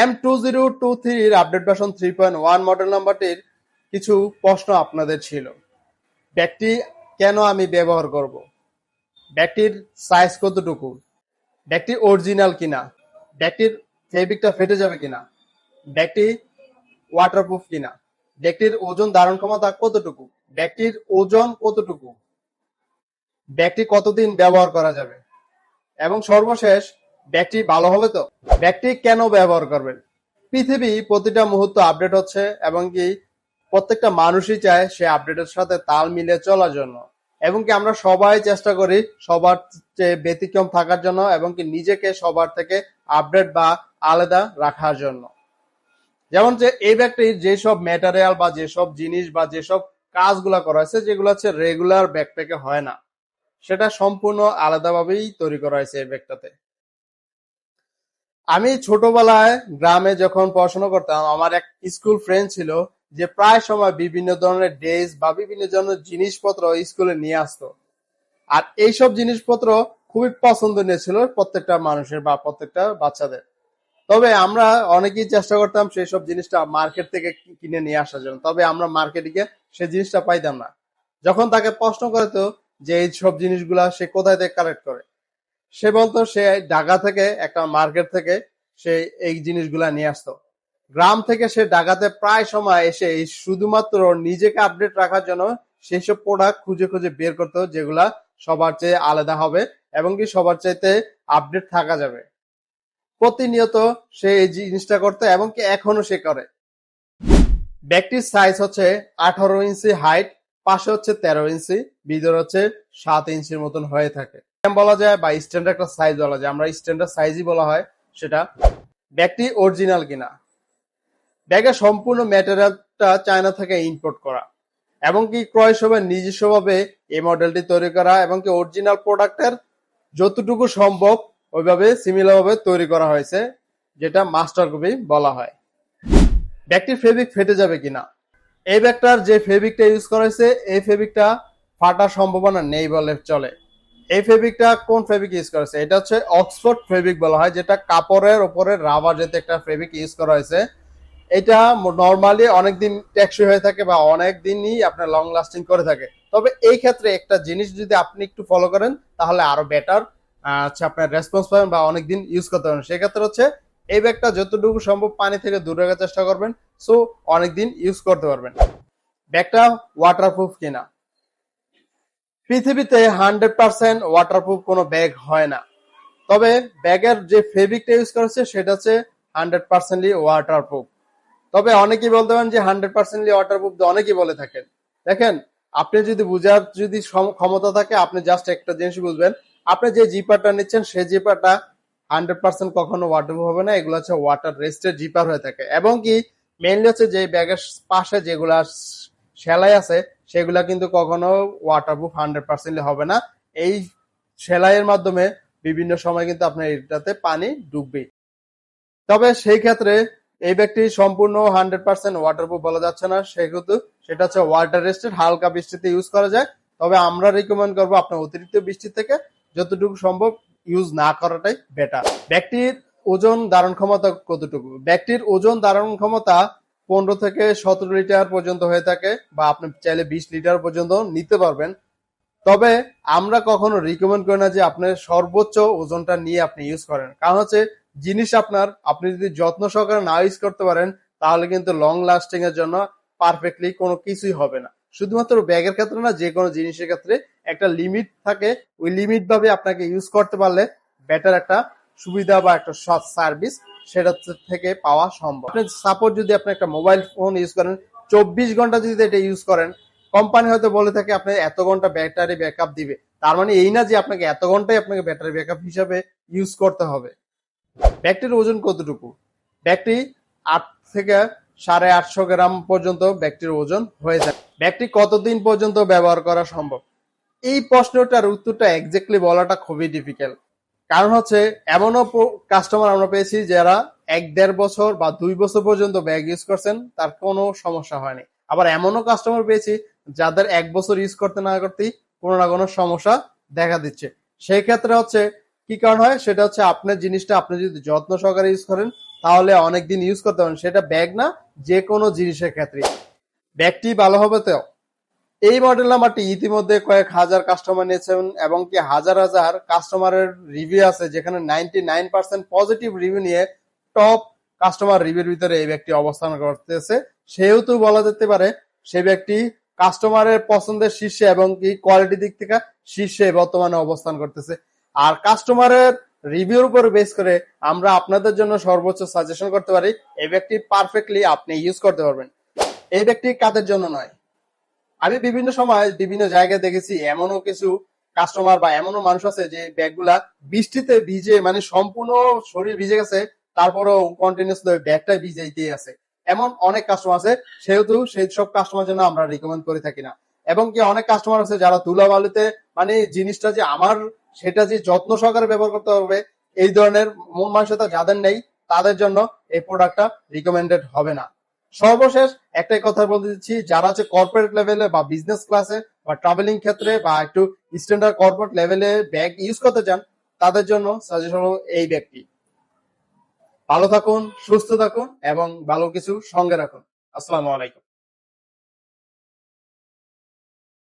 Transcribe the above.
M two zero two থ্রির update version three point one model নাম্বারটির কিছু প্রশ্ন আপনাদের ছিল। ব্যাগটি কেন আমি ব্যবহার করব? ব্যাগটির সাইজ কতটুকু? ব্যাগটি অরিজিনাল কিনা? ব্যাগটির ফেব্রিকটা ফেটে যাবে কিনা? ব্যাগটি ওয়াটারপ্রুফ কিনা? ব্যাগটির ওজন ধারণ ক্ষমতা কতটুকু? ব্যাগটির ওজন কতটুকু? ব্যাগটি কতদিন ব্যবহার করা যাবে? এবং সর্বশেষ ব্যাগটি ভালো হবে তো? ব্যাগটি কেন ব্যবহার করবেন? পৃথিবী প্রতিটা মুহূর্ত আপডেট হচ্ছে এবং কি প্রত্যেকটা মানুষই চায় সে আপডেটের সাথে তাল মিলিয়ে চলার জন্য। এবং কি আমরা সবাই চেষ্টা করি সবার ব্যতিক্রম থাকার জন্য এবং কি নিজেকে সবার থেকে আপডেট বা আলাদা রাখার জন্য। যেমন যে এই ব্যাগটির যেসব ম্যাটেরিয়াল বা যেসব জিনিস বা যেসব কাজগুলো করা হয়েছে, যেগুলো হচ্ছে রেগুলার ব্যাকপ্যাকে হয় না, সেটা সম্পূর্ণ আলাদাভাবেই তৈরি করা হয়েছে এই ব্যাগটাতে। আমি ছোটবেলায় গ্রামে যখন পড়াশোনা করতাম, আমার এক স্কুল ফ্রেন্ড ছিল যে প্রায় সময় বিভিন্ন ধরনের ড্রেস বা বিভিন্ন ধরনের জিনিসপত্র স্কুলে নিয়ে আসতো। আর এইসব জিনিসপত্র খুবই পছন্দনীয় ছিল প্রত্যেকটা মানুষের বা প্রত্যেকটা বাচ্চাদের। তবে আমরা অনেকেই চেষ্টা করতাম সেই সব জিনিসটা মার্কেট থেকে কিনে নিয়ে আসার জন্য। তবে আমরা মার্কেটে গিয়ে সেই জিনিসটা পাইতাম না। যখন তাকে প্রশ্ন করতো যে এই সব জিনিসগুলা সে কোথায় থেকে কালেক্ট করে? সে বলতো, সে ঢাকা থেকে একটা মার্কেট থেকে সে এই জিনিসগুলা নিয়ে আসতো। গ্রাম থেকে সে ঢাকাতে প্রায় সময় এসে শুধুমাত্র নিজেকে আপডেট রাখার জন্য সেই সব প্রোডাক্ট খুঁজে খুঁজে বের করতো, যেগুলা সবার চেয়ে আলাদা হবে এবং কি সবার চাইতে আপডেট থাকা যাবে। প্রতিনিয়ত সে এই জিনিসটা করতো এবং কি এখনও সে করে। ব্যাগটির সাইজ হচ্ছে আঠারো ইঞ্চি হাইট পাশে হচ্ছে তেরো ইঞ্চি, ভিতরে হচ্ছে সাত ইঞ্চির মতন হয়ে থাকে। বলা যায় বা স্ট্যান্ডার্ড একটা সাইজ বলা যায়। আমরা স্ট্যান্ডার্ড সাইজই বলা হয় সেটা। ব্যাগটি অরিজিনাল কিনা। ব্যাগের সম্পূর্ণ ম্যাটেরিয়ালটা চায়না থেকে ইম্পোর্ট করা। এবং কি ক্রয় নিজস্বভাবে এই মডেলটি তৈরি করা এবং কি অরিজিনাল প্রোডাক্টের যতটুকু সম্ভব ওইভাবে সিমিলার ভাবে তৈরি করা হয়েছে, যেটা মাস্টার কপি বলা হয়। ব্যাগটির ফেব্রিক ফেটে যাবে কিনা। এই ব্যাগটার যে ফেব্রিকটা ইউজ করা হয়েছে, এই ফেব্রিকটা ফাটার সম্ভাবনা নেই বলে চলে। এই ফেব্রিকটা কোন ফেব্রিক ইউজ করা হয়েছে? এটা হচ্ছে অক্সফোর্ড ফেব্রিক বলা হয়, যেটা কাপড়ের উপরে রাবার যেতে একটা ফেব্রিক ইউজ করা হয়েছে। এটা নর্মালি অনেকদিন টেকসই হয়ে থাকে বা অনেক দিনই আপনার লং লাস্টিং করে থাকে। তবে এই ক্ষেত্রে একটা জিনিস যদি আপনি একটু ফলো করেন, তাহলে আরও বেটার আচ্ছা আপনার রেসপন্স পাবেন বা অনেকদিন ইউজ করতে পারবেন। সেক্ষেত্রে হচ্ছে এই ব্যাগটা যতটুকু সম্ভব পানি থেকে দূরে রাখার চেষ্টা করবেন সো অনেকদিন ইউজ করতে পারবেন। ব্যাগটা ওয়াটারপ্রুফ কিনা? পৃথিবীতে হান্ড্রেড পার্সেন্ট ওয়াটারপ্রুফ কোনো ব্যাগ হয় না। তবে ব্যাগের যে ফেব্রিকটা ইউজ করেছে সেটা হচ্ছে হান্ড্রেড পার্সেন্টলি ওয়াটারপ্রুফ তবে অনেকেই বলতে পারেন যে হান্ড্রেড পার্সেন্টলি ওয়াটারপ্রুফ অনেকেই বলে থাকেন। দেখেন, আপনি যদি বুঝার যদি ক্ষমতা থাকে, আপনি জাস্ট একটা জিনিস বুঝবেন, আপনি যে জিপারটা নিচ্ছেন, সেই জিপারটা হান্ড্রেড পার্সেন্ট কখনো ওয়াটারপ্রুফ হবে না। এগুলো হচ্ছে ওয়াটার রেস্টের জিপার হয়ে থাকে। এবং কি মেইনলি হচ্ছে যে ব্যাগের পাশে যেগুলা সেলাই আছে সেগুলা কিন্তু কখনো ওয়াটারপ্রুফ হান্ড্রেড পার্সেন্টলি হবে না। এই সেলাইয়ের মাধ্যমে বিভিন্ন সময় কিন্তু আপনার এটাতে পানি ডুববে। তবে সেই ক্ষেত্রে এই ব্যক্তি সম্পূর্ণ হান্ড্রেড পার্সেন্ট ওয়াটারপ্রুফ বলা যাচ্ছে না। সেহেতু সেটা হচ্ছে ওয়াটার রেস্টেড হালকা বৃষ্টিতে ইউজ করা যায়। তবে আমরা রিকমেন্ড করব আপনার অতিরিক্ত বৃষ্টি থেকে যতটুকু সম্ভব ইউজ না করাটাই বেটার ব্যক্তির ওজন ধারণ ক্ষমতা কতটুকু? ব্যক্তির ওজন ধারণ ক্ষমতা পনেরো থেকে সতেরো লিটার পর্যন্ত হয়ে থাকে বা আপনি চাইলে বিশ লিটার পর্যন্ত নিতে পারবেন। তবে আমরা কখনো রিকমেন্ড করি না যে আপনার সর্বোচ্চ ওজনটা নিয়ে আপনি ইউজ করেন। কারণ হচ্ছে জিনিস আপনার, আপনি যদি যত্ন সহকারে না ইউজ করতে পারেন, তাহলে কিন্তু লং লাস্টিং এর জন্য পারফেক্টলি কোনো কিছুই হবে না। শুধুমাত্র ব্যাগের ক্ষেত্রে না, যে কোনো জিনিসের ক্ষেত্রে একটা লিমিট থাকে। ওই লিমিট ভাবে আপনাকে ইউজ করতে পারলে বেটার একটা সুবিধা বা একটা সার্ভিস সেটা থেকে পাওয়া সম্ভব। আপনি সাপোজ যদি আপনি একটা মোবাইল ফোন ইউজ করেন, চব্বিশ ঘণ্টা যদি এটা ইউজ করেন কোম্পানি হয়তো বলে থাকে, আপনি এত ঘণ্টা ব্যাটারি ব্যাকআপ দিবে। তার মানে এই না যে আপনাকে এত ঘন্টাই আপনাকে ব্যাটারি ব্যাকআপ হিসাবে ইউজ করতে হবে। ব্যাগটির ওজন কতটুকু? ব্যাগটি আট থেকে সাড়ে আটশো গ্রাম পর্যন্ত ব্যাগটির ওজন হয়ে যায়। ব্যাগটি কতদিন পর্যন্ত ব্যবহার করা সম্ভব? এই প্রশ্নটার উত্তরটা এক্স্যাক্টলি বলাটা খুবই ডিফিকাল্ট কারণ হচ্ছে, এমনও কাস্টমার আমরা পেয়েছি যারা এক দেড় বছর বা দুই বছর পর্যন্ত ব্যাগ ইউজ করছেন, তার কোনো সমস্যা হয়নি। আবার এমনও কাস্টমার পেয়েছি যাদের এক বছর ইউজ করতে না করতেই কোনো না কোনো সমস্যা দেখা দিচ্ছে। সেই ক্ষেত্রে হচ্ছে, কি কারণ হয়? সেটা হচ্ছে আপনার জিনিসটা আপনি যদি যত্ন সহকারে ইউজ করেন, তাহলে অনেকদিন ইউজ করতে পারেন। সেটা ব্যাগ না যে কোনো জিনিসের ক্ষেত্রে। ব্যাগটি ভালো হবে তো? এই মডেল নাম্বারটি ইতিমধ্যে কয়েক হাজার কাস্টমার নিয়েছেন এবং কি হাজার হাজার কাস্টমারের রিভিউ আছে, যেখানে ninety nine percent positive review নিয়ে টপ কাস্টমার রিভিউর ভিতরে এই ব্যক্তি অবস্থান করতেছে। সেহেতু বলা যেতে পারে সে ব্যক্তি কাস্টমারের পছন্দের শীর্ষে এবং কি কোয়ালিটি দিক থেকে শীর্ষে বর্তমানে অবস্থান করতেছে। আর কাস্টমারের রিভিউর উপর বেস করে আমরা আপনাদের জন্য সর্বোচ্চ সাজেশন করতে পারি, এই ব্যক্তি পারফেক্টলি আপনি ইউজ করতে পারবেন। এই ব্যক্তি কাদের জন্য নয়? আমি বিভিন্ন সময় বিভিন্ন জায়গায় দেখেছি, এমনও কিছু কাস্টমার বা এমনও মানুষ আছে যে ব্যাগগুলা বৃষ্টিতে ভিজে মানে সম্পূর্ণ শরীর ভিজে গেছে, তারপরেও কন্টিনিউসলি ব্যাগটা ভিজাইতেই আছে। এমন অনেক কাস্টমার আছে, সেহেতু সেই সব কাস্টমার জন্য আমরা রিকমেন্ড করে থাকি না। এবং কি অনেক কাস্টমার আছে যারা ধুলাবালিতে মানে জিনিসটা যে আমার, সেটা যে যত্ন সহকারে ব্যবহার করতে হবে, এই ধরনের মন মানসিকতা যাদের নেই, তাদের জন্য এই প্রোডাক্টটা রিকমেন্ডেড হবে না। সর্বশেষ একটাই কথা বলতে দিচ্ছি যারা আছে কর্পোরেট লেভেলে বা বিজনেস ক্লাসে বা ট্রাভেলিং ক্ষেত্রে বা একটু স্ট্যান্ডার্ড কর্পোরেট লেভেলে ব্যাগ ইউজ করতে চান, তাদের জন্য সাজেশন এই ব্যাগটি ভালো থাকুন, সুস্থ থাকুন এবং ভালো কিছু সঙ্গে রাখুন। আসসালামু আলাইকুম।